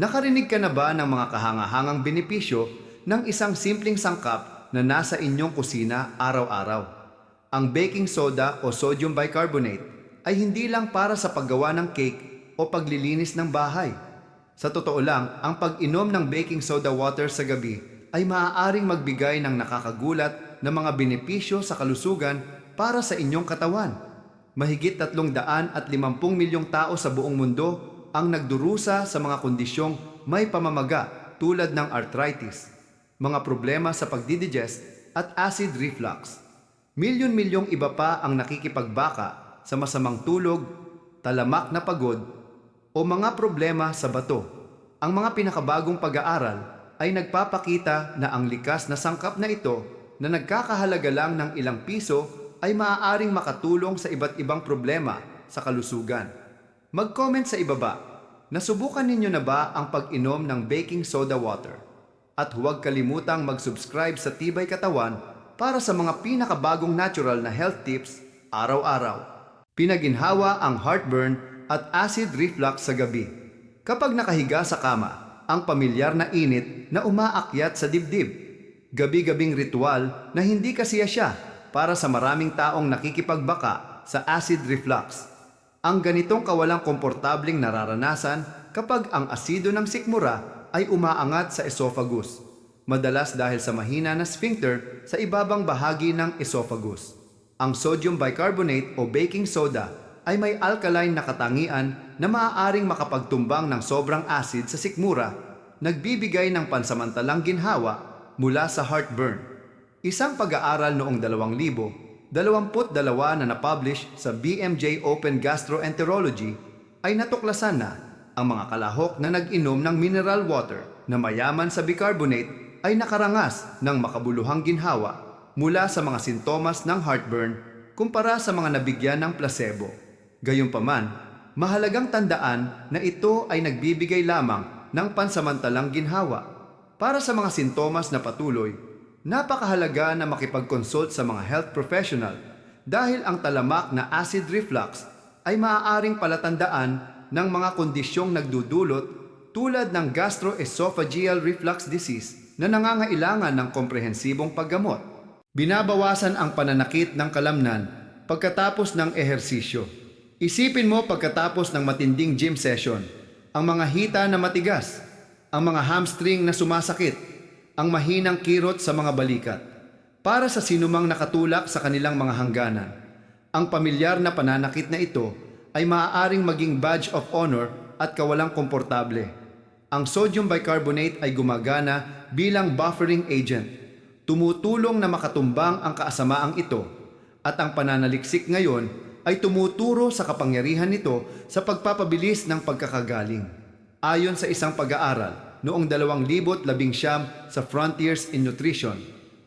Nakarinig ka na ba ng mga kahangahangang benepisyo ng isang simpleng sangkap na nasa inyong kusina araw-araw? Ang baking soda o sodium bicarbonate ay hindi lang para sa paggawa ng cake o paglilinis ng bahay. Sa totoo lang, ang pag-inom ng baking soda water sa gabi ay maaaring magbigay ng nakakagulat na mga benepisyo sa kalusugan para sa inyong katawan. Mahigit 350 milyong tao sa buong mundo ang nagdurusa sa mga kondisyong may pamamaga tulad ng arthritis, mga problema sa pagdidigest at acid reflux. Milyon-milyong iba pa ang nakikipagbaka sa masamang tulog, talamak na pagod, o mga problema sa bato. Ang mga pinakabagong pag-aaral ay nagpapakita na ang likas na sangkap na ito na nagkakahalaga lang ng ilang piso ay maaaring makatulong sa iba't ibang problema sa kalusugan. Mag-comment sa ibaba. Nasubukan ninyo na ba ang pag-inom ng baking soda water? At huwag kalimutang mag-subscribe sa Tibay Katawan para sa mga pinakabagong natural na health tips araw-araw. Pinaginhawa ang heartburn at acid reflux sa gabi. Kapag nakahiga sa kama, ang pamilyar na init na umaakyat sa dibdib. Gabi-gabing ritual na hindi kasiya siya para sa maraming taong nakikipagbaka sa acid reflux. Ang ganitong kawalang komportabling nararanasan kapag ang asido ng sikmura ay umaangat sa esophagus, madalas dahil sa mahina na sphincter sa ibabang bahagi ng esophagus. Ang sodium bicarbonate o baking soda ay may alkaline na katangian na maaaring makapagtumbang ng sobrang acid sa sikmura, nagbibigay ng pansamantalang ginhawa mula sa heartburn. Isang pag-aaral noong 2000, 22 na napublish sa BMJ Open Gastroenterology ay natuklasan na ang mga kalahok na nag-inom ng mineral water na mayaman sa bicarbonate ay nakarangas ng makabuluhang ginhawa mula sa mga sintomas ng heartburn kumpara sa mga nabigyan ng placebo. Gayunpaman, mahalagang tandaan na ito ay nagbibigay lamang ng pansamantalang ginhawa. Para sa mga sintomas na patuloy, napakahalaga na makipag-consult sa mga health professional dahil ang talamak na acid reflux ay maaaring palatandaan ng mga kondisyong nagdudulot tulad ng gastroesophageal reflux disease na nangangailangan ng komprehensibong paggamot. Binabawasan ang pananakit ng kalamnan pagkatapos ng ehersisyo. Isipin mo pagkatapos ng matinding gym session, ang mga hita na matigas, ang mga hamstring na sumasakit, ang mahinang kirot sa mga balikat. Para sa sinumang nakatulak sa kanilang mga hangganan, ang pamilyar na pananakit na ito ay maaaring maging badge of honor at kawalang komportable. Ang sodium bicarbonate ay gumagana bilang buffering agent. Tumutulong na makatumbang ang kaasamaang ito at ang pananaliksik ngayon ay tumuturo sa kapangyarihan nito sa pagpapabilis ng pagkakagaling. Ayon sa isang pag-aaral noong 2019 sa Frontiers in Nutrition,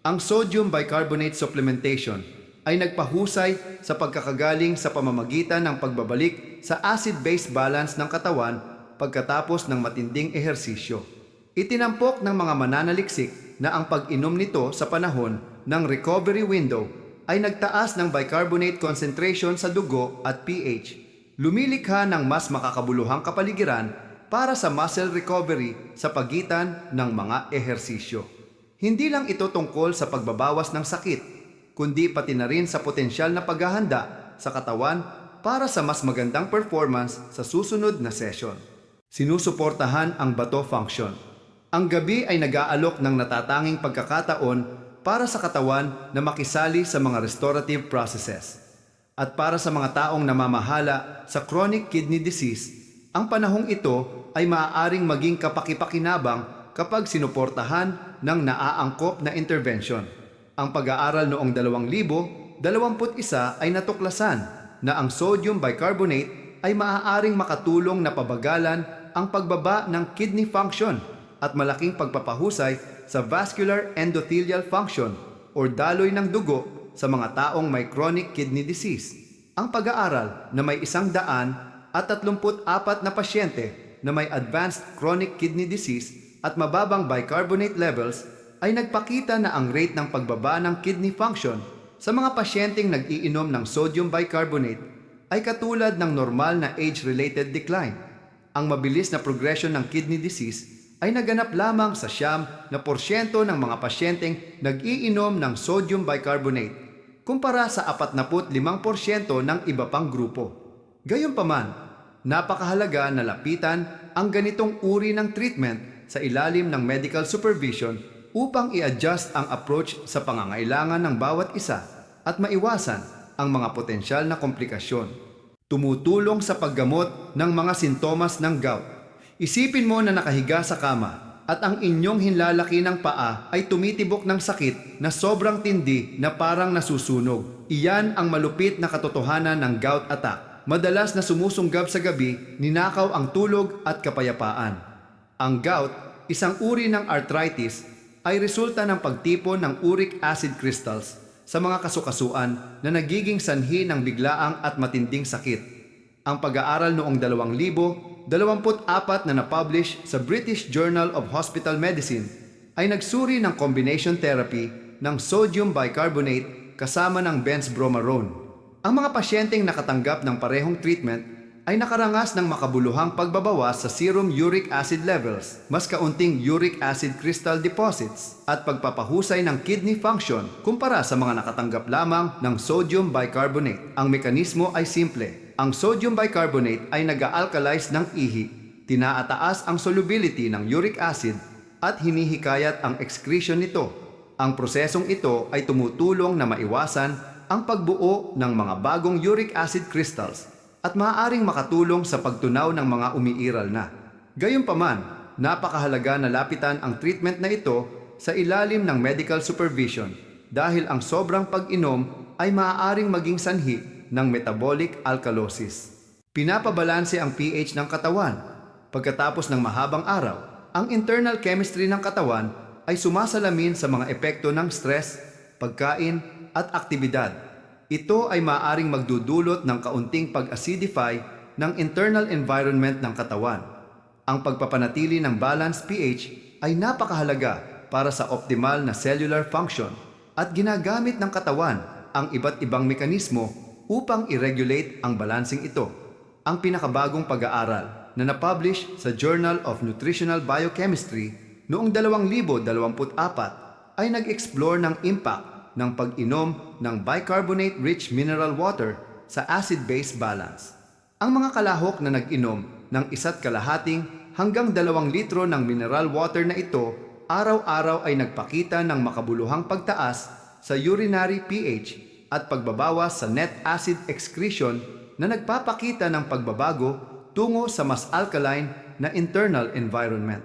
ang sodium bicarbonate supplementation ay nagpahusay sa pagkakagaling sa pamamagitan ng pagbabalik sa acid-base balance ng katawan pagkatapos ng matinding ehersisyo. Itinampok ng mga mananaliksik na ang pag-inom nito sa panahon ng recovery window ay nagtaas ng bicarbonate concentration sa dugo at pH. Lumilikha ng mas makakabuluhang kapaligiran para sa muscle recovery sa pagitan ng mga ehersisyo. Hindi lang ito tungkol sa pagbabawas ng sakit, kundi pati na rin sa potensyal na paghahanda sa katawan para sa mas magandang performance sa susunod na session. Sinusuportahan ang bato function. Ang gabi ay nag-aalok ng natatanging pagkakataon para sa katawan na makisali sa mga restorative processes. At para sa mga taong namamahala sa chronic kidney disease, ang panahong ito ay maaaring maging kapakipakinabang kapag sinuportahan ng naaangkop na intervention. Ang pag-aaral noong 2021 ay natuklasan na ang sodium bicarbonate ay maaaring makatulong na pabagalan ang pagbaba ng kidney function at malaking pagpapahusay sa vascular endothelial function o daloy ng dugo sa mga taong may chronic kidney disease. Ang pag-aaral na may isang daan at 34 na pasyente na may advanced chronic kidney disease at mababang bicarbonate levels ay nagpakita na ang rate ng pagbaba ng kidney function sa mga pasyenteng nag-iinom ng sodium bicarbonate ay katulad ng normal na age-related decline. Ang mabilis na progression ng kidney disease ay naganap lamang sa siyam na porsyento ng mga pasyenteng nag-iinom ng sodium bicarbonate kumpara sa 45% ng iba pang grupo. Gayunpaman, napakahalaga na lapitan ang ganitong uri ng treatment sa ilalim ng medical supervision upang i-adjust ang approach sa pangangailangan ng bawat isa at maiwasan ang mga potensyal na komplikasyon. Tumutulong sa paggamot ng mga sintomas ng gout. Isipin mo na nakahiga sa kama at ang inyong hinlalaki ng paa ay tumitibok ng sakit na sobrang tindi na parang nasusunog. Iyan ang malupit na katotohanan ng gout attack. Madalas na sumusunggab sa gabi, ninakaw ang tulog at kapayapaan. Ang gout, isang uri ng arthritis, ay resulta ng pagtipon ng uric acid crystals sa mga kasukasuan na nagiging sanhi ng biglaang at matinding sakit. Ang pag-aaral noong 2024 na napublish sa British Journal of Hospital Medicine ay nagsuri ng combination therapy ng sodium bicarbonate kasama ng benzbromarone. Ang mga pasyenteng nakatanggap ng parehong treatment ay nakarangas ng makabuluhang pagbabawas sa serum uric acid levels, mas kaunting uric acid crystal deposits, at pagpapahusay ng kidney function kumpara sa mga nakatanggap lamang ng sodium bicarbonate. Ang mekanismo ay simple. Ang sodium bicarbonate ay nag-alkalize ng ihi, tinaataas ang solubility ng uric acid at hinihikayat ang excretion nito. Ang prosesong ito ay tumutulong na maiwasan ang pagbuo ng mga bagong uric acid crystals at maaaring makatulong sa pagtunaw ng mga umiiral na. Gayunpaman, napakahalaga na lapitan ang treatment na ito sa ilalim ng medical supervision dahil ang sobrang pag-inom ay maaaring maging sanhi ng metabolic alkalosis. Pinapabalanse ang pH ng katawan. Pagkatapos ng mahabang araw, ang internal chemistry ng katawan ay sumasalamin sa mga epekto ng stress, pagkain at aktibidad ito ay maaaring magdudulot ng kaunting pag-acidify ng internal environment ng katawan. Ang pagpapanatili ng balanced pH ay napakahalaga para sa optimal na cellular function at ginagamit ng katawan ang iba't ibang mekanismo upang i-regulate ang balancing ito. Ang pinakabagong pag-aaral na napublish sa Journal of Nutritional Biochemistry noong 2024 ay nag-explore ng impact ng pag-inom ng bicarbonate-rich mineral water sa acid-base balance. Ang mga kalahok na nag-inom ng isa't kalahating hanggang dalawang litro ng mineral water na ito araw-araw ay nagpakita ng makabuluhang pagtaas sa urinary pH at pagbabawas sa net acid excretion na nagpapakita ng pagbabago tungo sa mas alkaline na internal environment.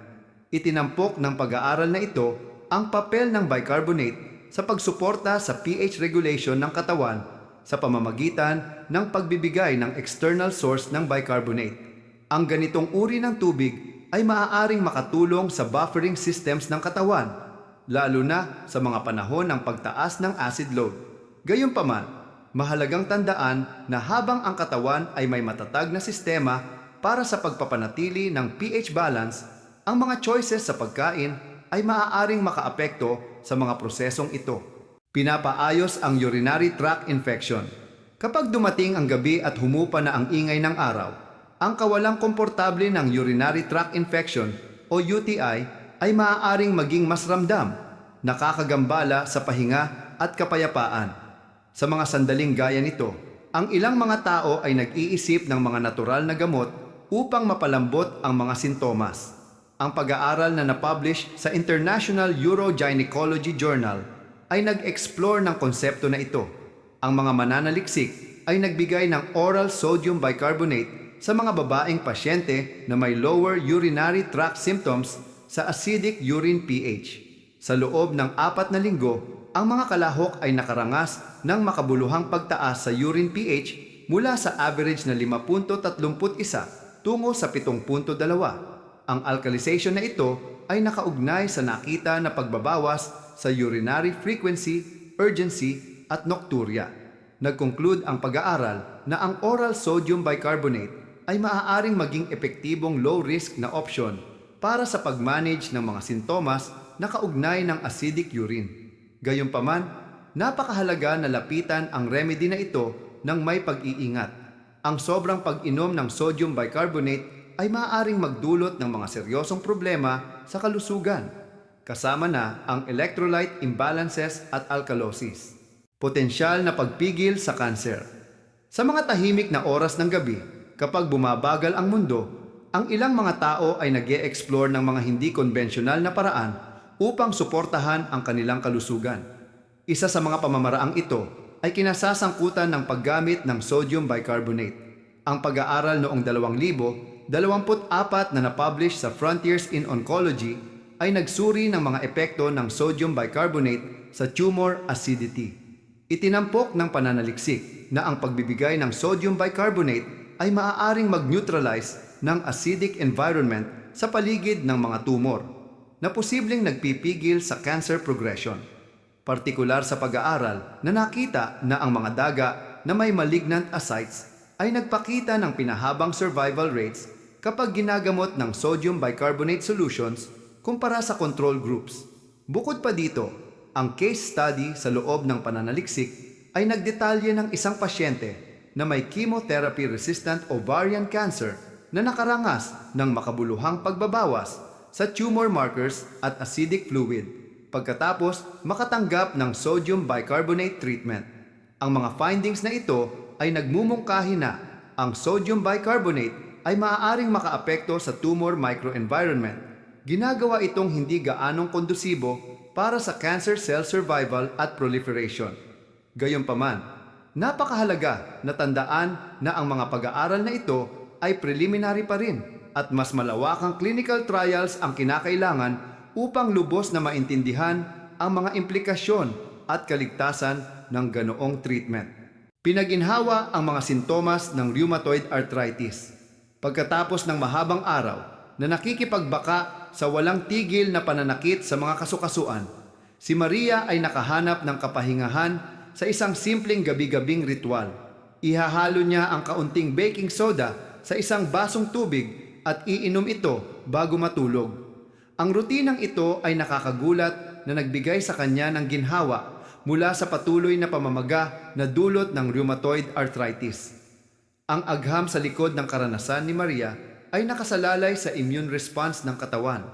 Itinampok ng pag-aaral na ito ang papel ng bicarbonate sa pagsuporta sa pH regulation ng katawan sa pamamagitan ng pagbibigay ng external source ng bicarbonate. Ang ganitong uri ng tubig ay maaaring makatulong sa buffering systems ng katawan, lalo na sa mga panahon ng pagtaas ng acid load. Gayunpaman, mahalagang tandaan na habang ang katawan ay may matatag na sistema para sa pagpapanatili ng pH balance, ang mga choices sa pagkain ay maaaring makaapekto sa mga prosesong ito. Pinapaayos ang urinary tract infection. Kapag dumating ang gabi at humupa na ang ingay ng araw, ang kawalang komportable ng urinary tract infection o UTI ay maaaring maging mas ramdam, nakakagambala sa pahinga at kapayapaan. Sa mga sandaling gaya nito, ang ilang mga tao ay nag-iisip ng mga natural na gamot upang mapalambot ang mga sintomas ang pag-aaral na napublish sa International Urogynecology Journal ay nag-explore ng konsepto na ito. Ang mga mananaliksik ay nagbigay ng oral sodium bicarbonate sa mga babaeng pasyente na may lower urinary tract symptoms sa acidic urine pH. Sa loob ng apat na linggo, ang mga kalahok ay nakarangas ng makabuluhang pagtaas sa urine pH mula sa average na 5.31 tungo sa 7.2. Ang alkalization na ito ay nakaugnay sa nakita na pagbabawas sa urinary frequency, urgency at nocturia. Nag-conclude ang pag-aaral na ang oral sodium bicarbonate ay maaaring maging epektibong low-risk na option para sa pag-manage ng mga sintomas na kaugnay ng acidic urine. Gayunpaman, napakahalaga na lapitan ang remedy na ito ng may pag-iingat. Ang sobrang pag-inom ng sodium bicarbonate ay maaaring magdulot ng mga seryosong problema sa kalusugan, kasama na ang electrolyte imbalances at alkalosis. Potensyal na pagpigil sa kanser. Sa mga tahimik na oras ng gabi, kapag bumabagal ang mundo, ang ilang mga tao ay nag explore ng mga hindi konbensyonal na paraan upang suportahan ang kanilang kalusugan. Isa sa mga pamamaraang ito ay kinasasangkutan ng paggamit ng sodium bicarbonate. Ang pag-aaral noong 2024 na napublish sa Frontiers in Oncology ay nagsuri ng mga epekto ng sodium bicarbonate sa tumor acidity. Itinampok ng pananaliksik na ang pagbibigay ng sodium bicarbonate ay maaaring mag-neutralize ng acidic environment sa paligid ng mga tumor na posibleng nagpipigil sa cancer progression. Partikular sa pag-aaral na nakita na ang mga daga na may malignant ascites ay nagpakita ng pinahabang survival rates kapag ginagamot ng sodium bicarbonate solutions kumpara sa control groups. Bukod pa dito, ang case study sa loob ng pananaliksik ay nagdetalye ng isang pasyente na may chemotherapy-resistant ovarian cancer na nakarangas ng makabuluhang pagbabawas sa tumor markers at acidic fluid pagkatapos makatanggap ng sodium bicarbonate treatment. Ang mga findings na ito ay nagmumungkahi na ang sodium bicarbonate ay maaaring makaapekto sa tumor microenvironment. Ginagawa itong hindi gaanong kondusibo para sa cancer cell survival at proliferation. Gayunpaman, napakahalaga na tandaan na ang mga pag-aaral na ito ay preliminary pa rin at mas malawakang clinical trials ang kinakailangan upang lubos na maintindihan ang mga implikasyon at kaligtasan ng ganoong treatment. Pinaginhawa ang mga sintomas ng rheumatoid arthritis. Pagkatapos ng mahabang araw na nakikipagbaka sa walang tigil na pananakit sa mga kasukasuan, si Maria ay nakahanap ng kapahingahan sa isang simpleng gabi-gabing ritual. Ihahalo niya ang kaunting baking soda sa isang basong tubig at iinom ito bago matulog. Ang rutinang ito ay nakakagulat na nagbigay sa kanya ng ginhawa mula sa patuloy na pamamaga na dulot ng rheumatoid arthritis. Ang agham sa likod ng karanasan ni Maria ay nakasalalay sa immune response ng katawan.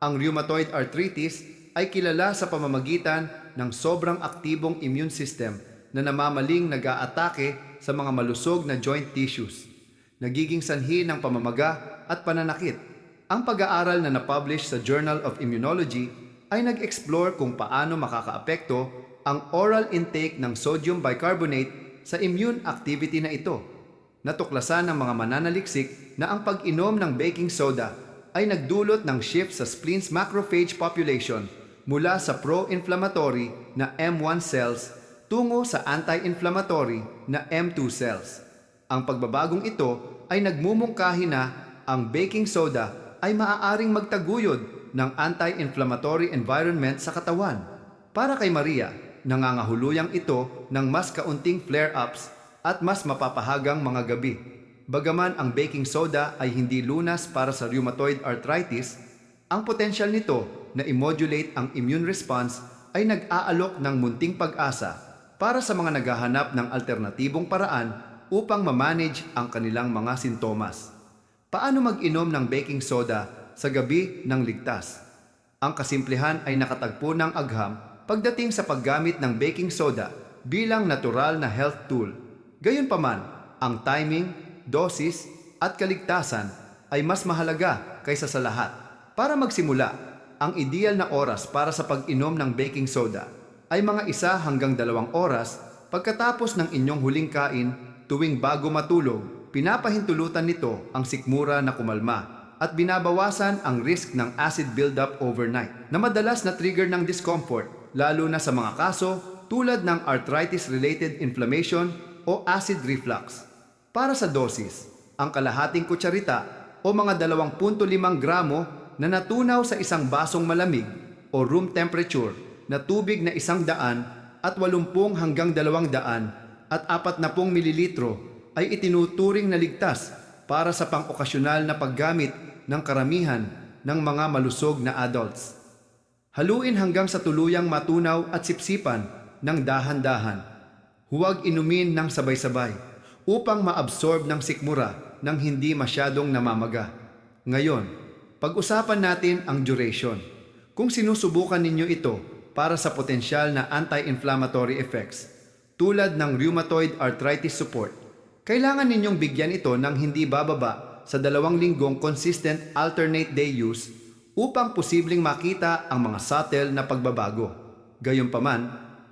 Ang rheumatoid arthritis ay kilala sa pamamagitan ng sobrang aktibong immune system na namamaling nag-aatake sa mga malusog na joint tissues, nagiging sanhi ng pamamaga at pananakit ang pag-aaral na napublish sa Journal of Immunology ay nag-explore kung paano makakaapekto ang oral intake ng sodium bicarbonate sa immune activity na ito. Natuklasan ng mga mananaliksik na ang pag-inom ng baking soda ay nagdulot ng shift sa spleen's macrophage population mula sa pro-inflammatory na M1 cells tungo sa anti-inflammatory na M2 cells. Ang pagbabagong ito ay nagmumungkahi na ang baking soda ay maaaring magtaguyod ng anti-inflammatory environment sa katawan. Para kay Maria, nangangahuluyang ito ng mas kaunting flare-ups at mas mapapahagang mga gabi. Bagaman ang baking soda ay hindi lunas para sa rheumatoid arthritis, ang potensyal nito na i-modulate ang immune response ay nag-aalok ng munting pag-asa para sa mga naghahanap ng alternatibong paraan upang ma-manage ang kanilang mga sintomas. Paano mag-inom ng baking soda sa gabi ng ligtas? Ang kasimplihan ay nakatagpo ng agham pagdating sa paggamit ng baking soda bilang natural na health tool. Gayunpaman, ang timing, dosis, at kaligtasan ay mas mahalaga kaysa sa lahat. Para magsimula, ang ideal na oras para sa pag-inom ng baking soda ay mga isa hanggang dalawang oras pagkatapos ng inyong huling kain tuwing bago matulog pinapahintulutan nito ang sikmura na kumalma at binabawasan ang risk ng acid buildup overnight na madalas na trigger ng discomfort lalo na sa mga kaso tulad ng arthritis-related inflammation o acid reflux. Para sa dosis, ang kalahating kutsarita o mga 2.5 gramo na natunaw sa isang basong malamig o room temperature na tubig na isang daan at 80 hanggang 200 at 40 mililitro ay itinuturing na ligtas para sa pang-okasyonal na paggamit ng karamihan ng mga malusog na adults. Haluin hanggang sa tuluyang matunaw at sipsipan ng dahan-dahan. Huwag inumin ng sabay-sabay upang maabsorb ng sikmura ng hindi masyadong namamaga. Ngayon, pag-usapan natin ang duration. Kung sinusubukan ninyo ito para sa potensyal na anti-inflammatory effects, tulad ng rheumatoid arthritis support, kailangan ninyong bigyan ito ng hindi bababa sa dalawang linggong consistent alternate day use upang posibleng makita ang mga subtle na pagbabago. Gayunpaman,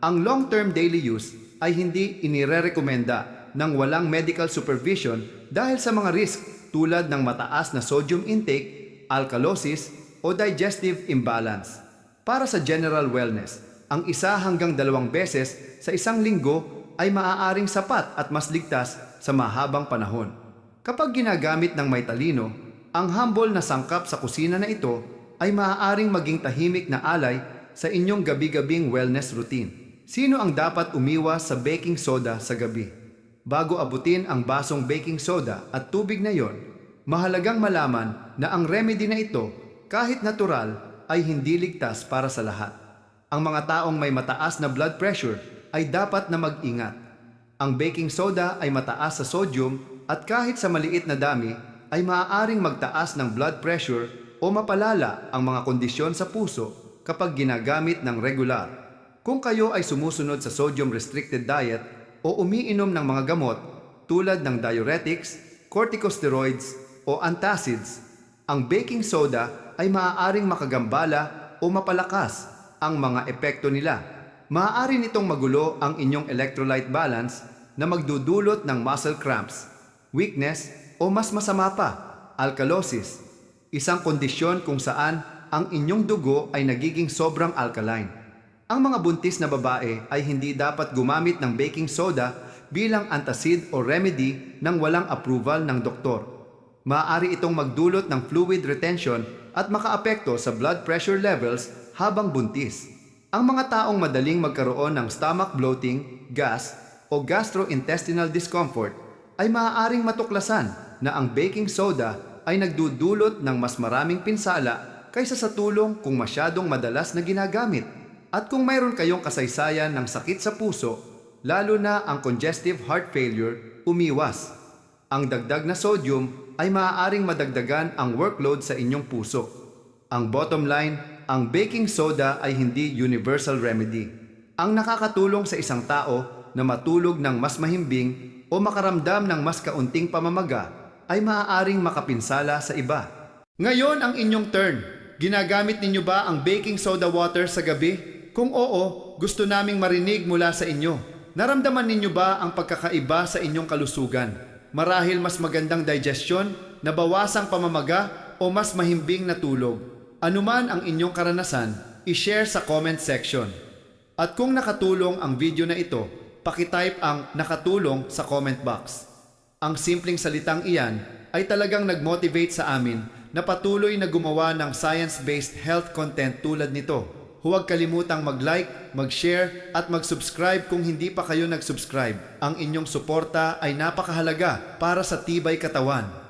ang long-term daily use ay hindi inirerekomenda ng walang medical supervision dahil sa mga risk tulad ng mataas na sodium intake, alkalosis o digestive imbalance. Para sa general wellness, ang isa hanggang dalawang beses sa isang linggo ay maaaring sapat at mas ligtas sa mahabang panahon. Kapag ginagamit ng may talino, ang humble na sangkap sa kusina na ito ay maaaring maging tahimik na alay sa inyong gabi-gabing wellness routine. Sino ang dapat umiwas sa baking soda sa gabi? Bago abutin ang basong baking soda at tubig na yon, mahalagang malaman na ang remedy na ito, kahit natural, ay hindi ligtas para sa lahat. Ang mga taong may mataas na blood pressure ay dapat na mag-ingat. Ang baking soda ay mataas sa sodium at kahit sa maliit na dami ay maaaring magtaas ng blood pressure o mapalala ang mga kondisyon sa puso kapag ginagamit ng regular. Kung kayo ay sumusunod sa sodium restricted diet o umiinom ng mga gamot tulad ng diuretics, corticosteroids o antacids, ang baking soda ay maaaring makagambala o mapalakas ang mga epekto nila. Maaari nitong magulo ang inyong electrolyte balance na magdudulot ng muscle cramps, weakness o mas masama pa, alkalosis, isang kondisyon kung saan ang inyong dugo ay nagiging sobrang alkaline. Ang mga buntis na babae ay hindi dapat gumamit ng baking soda bilang antacid o remedy nang walang approval ng doktor. Maaari itong magdulot ng fluid retention at makaapekto sa blood pressure levels habang buntis. Ang mga taong madaling magkaroon ng stomach bloating, gas, o gastrointestinal discomfort ay maaaring matuklasan na ang baking soda ay nagdudulot ng mas maraming pinsala kaysa sa tulong kung masyadong madalas na ginagamit. At kung mayroon kayong kasaysayan ng sakit sa puso, lalo na ang congestive heart failure, umiwas. Ang dagdag na sodium ay maaaring madagdagan ang workload sa inyong puso. Ang bottom line, ang baking soda ay hindi universal remedy. Ang nakakatulong sa isang tao na matulog ng mas mahimbing o makaramdam ng mas kaunting pamamaga ay maaaring makapinsala sa iba. Ngayon ang inyong turn. Ginagamit ninyo ba ang baking soda water sa gabi? Kung oo, gusto naming marinig mula sa inyo. Naramdaman ninyo ba ang pagkakaiba sa inyong kalusugan? Marahil mas magandang digestion, nabawasang pamamaga, o mas mahimbing na tulog? Anuman ang inyong karanasan, i-share sa comment section. At kung nakatulong ang video na ito, pakitype ang nakatulong sa comment box. Ang simpleng salitang iyan ay talagang nag-motivate sa amin na patuloy na gumawa ng science-based health content tulad nito. Huwag kalimutang mag-like, mag-share at mag-subscribe kung hindi pa kayo nag-subscribe. Ang inyong suporta ay napakahalaga para sa tibay katawan.